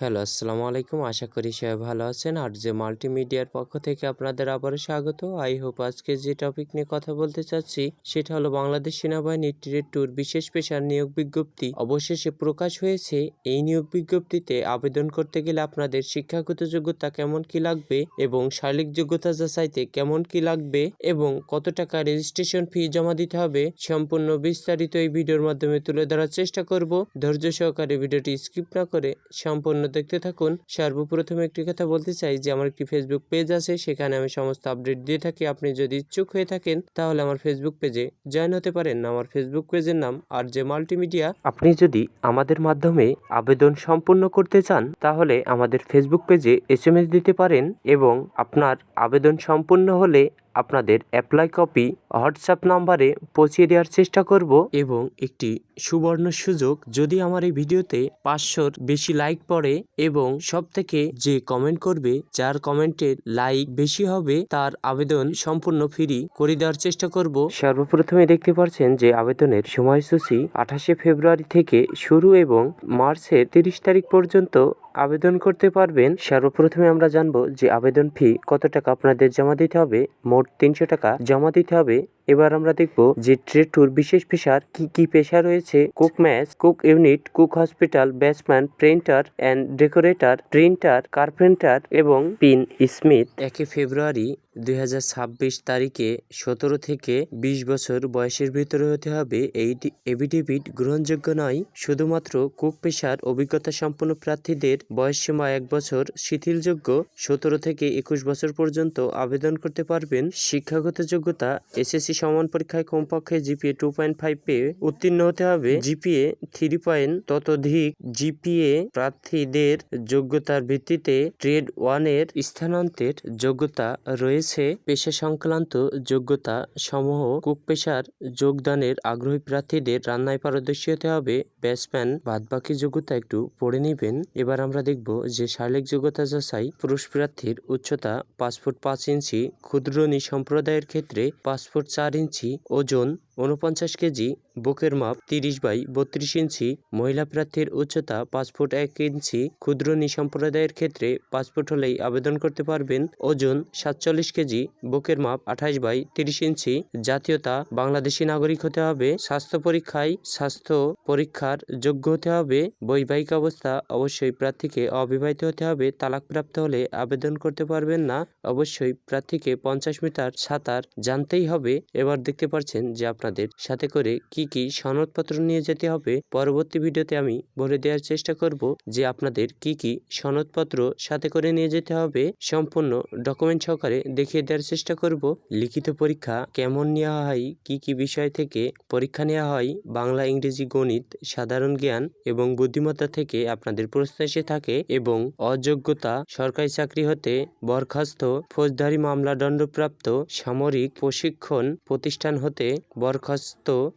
Hello, আসসালামু আলাইকুম। আশা করি সবাই ভালো আছেন। আর যে মাল্টিমিডিয়ার পক্ষ থেকে আপনাদের আবারও স্বাগত। আই হোপ আজকে যে টপিক নিয়ে কথা বলতে চাচ্ছি, সেটা হলো বাংলাদেশ সেনাবাহিনীর ট্রেড ট্যুর বিশেষ পেশার নিয়োগ বিজ্ঞপ্তি। অবশেষে প্রকাশ হয়েছে, এই নিয়োগ বিজ্ঞপ্তিতে আবেদন করতে গেলে আপনাদের শিক্ষাগত যোগ্যতা কেমন কি লাগবে এবং শারীরিক যোগ্যতা যাচাইতে কেমন কি লাগবে এবং কত টাকা রেজিস্ট্রেশন ফি জমা দিতে হবে, সম্পূর্ণ বিস্তারিত এই ভিডিওর মাধ্যমে তুলে ধরার চেষ্টা করব। ধৈর্য সহকারে ভিডিওটি স্কিপ না করে সম্পূর্ণ দেখতে থাকুন। সর্বপ্রথমে একটি কথা বলতে চাই যে, আমার একটি ফেসবুক পেজ আছে, সেখানে আমি সমস্ত আপডেট দিয়ে থাকি। আপনি যদি ইচ্ছুক হয়ে থাকেন, তাহলে আমার ফেসবুক পেজে জয়েন হতে পারেন। আমার ফেসবুক পেজের নাম আর যে মাল্টিমিডিয়া আপনি যদি আমাদের মাধ্যমে আবেদন সম্পূর্ণ করতে চান, তাহলে আমাদের ফেসবুক পেজে এস দিতে পারেন এবং আপনার আবেদন সম্পূর্ণ হলে আপনাদের অ্যাপ্লাই কপি হোয়াটসঅ্যাপ নাম্বারে পৌঁছে দেওয়ার চেষ্টা করব। এবং একটি সুবর্ণ সুযোগ যদি আমার এই ভিডিওতে পাঁচশোর বেশি লাইক পড়ে এবং সব থেকে যে কমেন্ট করবে যার কমেন্টের লাইক বেশি হবে তার আবেদন সম্পূর্ণ ফ্রি করে দেওয়ার চেষ্টা করব। সর্বপ্রথমে দেখতে পাচ্ছেন যে আবেদনের সময়সূচি আঠাশে ফেব্রুয়ারি থেকে শুরু এবং মার্চের তিরিশ তারিখ পর্যন্ত আবেদন করতে পারবেন। সর্বপ্রথমে আমরা জানব যে আবেদন ফি কত টাকা আপনাদের জমা দিতে হবে? মোট তিনশো টাকা জমা দিতে হবে। এবার আমরা দেখব যে ট্রেড ট্যুর বিশেষ পেশার কি কি পেশা রয়েছে। Cook match, cook unit, cook hospital, batsman, printer and decorator, printer, carpenter এবং পিন স্মিথ। একে ফেব্রুয়ারি দু হাজার ছাব্বিশ তারিখে সতেরো থেকে বিশ বছর বয়সের ভিতরে হতে হবে। এই এভিডেভিট গ্রহণযোগ্য নয়। শুধুমাত্র কুক পেশার অভিজ্ঞতা সম্পন্ন প্রার্থীদের বয়সসীমা এক বছর, শিথিলযোগ্য সতেরো থেকে একুশ বছর পর্যন্ত আবেদন করতে পারবেন। শিক্ষাগত যোগ্যতা, এসএসসি সমান পরীক্ষায় কমপক্ষে জিপিএ টু পয়েন্ট ফাইভ পেয়ে উত্তীর্ণ হতে হবে। জিপিএ থ্রি পয়েন্ট ততোধিক জিপিএ প্রার্থীদের যোগ্যতার ভিত্তিতে ট্রেড ওয়ানের স্থানান্তের যোগ্যতা রয়েছে। পেশা সংক্রান্ত যোগ্যতা সমূহ কুক পেশার যোগদানের আগ্রহী প্রার্থীদের রান্নায় পারদর্শী হতে হবে। ব্যাটসম্যান বাদ বাকি যোগ্যতা একটু পড়ে নেবেন। এবার আমরা দেখব যে শারীরিক যোগ্যতা যাচাই পুরুষ প্রার্থীর উচ্চতা পাঁচ ফুট পাঁচ ইঞ্চি ক্ষুদ্রনী সম্প্রদায়ের ক্ষেত্রে পাঁচ ফুট চার ইঞ্চি ওজন উনপঞ্চাশ কেজি, বুকের মাপ তিরিশ বাই বত্রিশ ইঞ্চি, মহিলা প্রার্থীর উচ্চতা পাঁচ ফুট এক ইঞ্চি, ক্ষুদ্র নিসম্প্রদায়ের ক্ষেত্রে পাঁচ ফুট হলেই আবেদন করতে পারবেন। ওজন সাতচল্লিশ কেজি, বুকের মাপ আঠাশ বাই তিরিশ ইঞ্চি। জাতীয়তা, বাংলাদেশি নাগরিক হতে হবে। স্বাস্থ্য পরীক্ষায় স্বাস্থ্য পরীক্ষার যোগ্য হতে হবে। বৈবাহিক অবস্থা অবশ্যই প্রার্থীকে অবিবাহিত হতে হবে। তালাকপ্রাপ্ত হলে আবেদন করতে পারবেন না। অবশ্যই প্রার্থীকে পঞ্চাশ মিটার সাঁতার জানতেই হবে। এবার দেখতে পাচ্ছেন যে আপনাদের সাথে করে কি কি সনদপত্র নিয়ে যেতে হবে, পরবর্তী ভিডিওতে আমি বলে দেওয়ার চেষ্টা করব যে আপনাদের কি কি সনদপত্র সাথে করে নিয়ে যেতে হবে, সম্পূর্ণ ডকুমেন্ট সহকারে দেখিয়ে দেওয়ার চেষ্টা করব। লিখিত পরীক্ষা কেমন নেওয়া হয়, কি কি বিষয় থেকে পরীক্ষা নেওয়া হয়, বাংলা, ইংরেজি, গণিত, সাধারণ জ্ঞান এবং বুদ্ধিমত্তা থেকে আপনাদের প্রশ্ন এসে থাকে এবং অযোগ্যতা, সরকারি চাকরি হতে বরখাস্ত, ফৌজদারি মামলা দণ্ডপ্রাপ্ত, সামরিক প্রশিক্ষণ প্রতিষ্ঠান হতে বরখাস্ত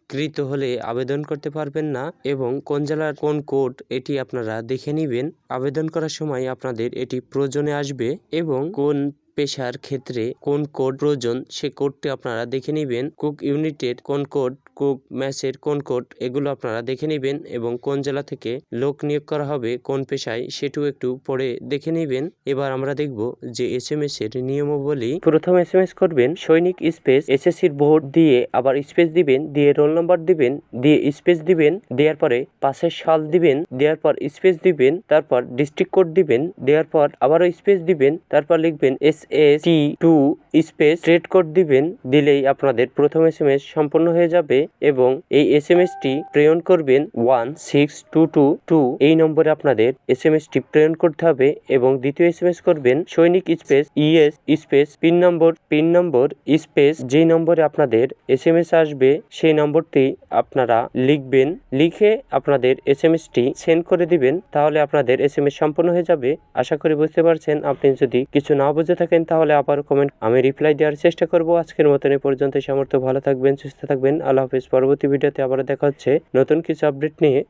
কৃত হলে আবেদন করতে পারবেন না এবং কোন জেলার কোন কোড এটি আপনারা দেখে নেবেন। আবেদন করার সময় আপনাদের এটি প্রয়োজনে আসবে এবং কোন পেশার ক্ষেত্রে কোন কোড প্রয়োজন সে কোডটি আপনারা দেখে নেবেন। কুক ইউনিটেড কোন কোড কুক, ম্যাচের কোন কোড এগুলো আপনারা দেখে নেবেন এবং কোন জেলা থেকে লোক নিয়োগ করা হবে, কোন পেশায় সেটু একটু পড়ে দেখে নেবেন। এবার আমরা দেখব যে এস এম এস এর নিয়মাবলী। প্রথম এস এম এস করবেন সৈনিক স্পেস, এসএসসির ভোট দিয়ে আবার স্পেস দিবেন, দিয়ে রোল নম্বর দিবেন, দিয়ে স্পেস দিবেন, দেওয়ার পরে পাশের সাল দিবেন, দেওয়ার পর স্পেস দিবেন, তারপর ডিস্ট্রিক্ট কোড দিবেন, দেওয়ার পর আবারও স্পেস দিবেন, তারপর লিখবেন S S T two space trade code দিবেন, দিলেই আপনাদের প্রথম এস এম এস সম্পন্ন হয়ে যাবে। এবং এই এস এম এস টি প্রেরণ করবেন one six two two two. এই নম্বরে আপনাদের এস এম এস টি প্রেরণ করতে হবে এবং দ্বিতীয় এস এম এস করবেন সৈনিক space ES space pin number pin number, space. যেই নম্বরে আপনাদের এস এম এস আসবে, সেই নম্বরটি আপনারা লিখবেন। লিখে আপনাদের S M S T send করে দিবেন, তাহলে আপনাদের এস এম এস সম্পূর্ণ হয়ে যাবে। আশা করি বুঝতে পারছেন। আপনি যদি কিছু না বুঝে থাকেন, তাহলে আবার কমেন্ট, আমি রিপ্লাই দেওয়ার চেষ্টা করব। আজকের মতন এ পর্যন্ত সামর্থ্য ভালো থাকবেন, সুস্থ থাকবেন। আল্লাহ হাফিজ পরবর্তী ভিডিওতে আবার দেখা হচ্ছে নতুন কিছু আপডেট নিয়ে।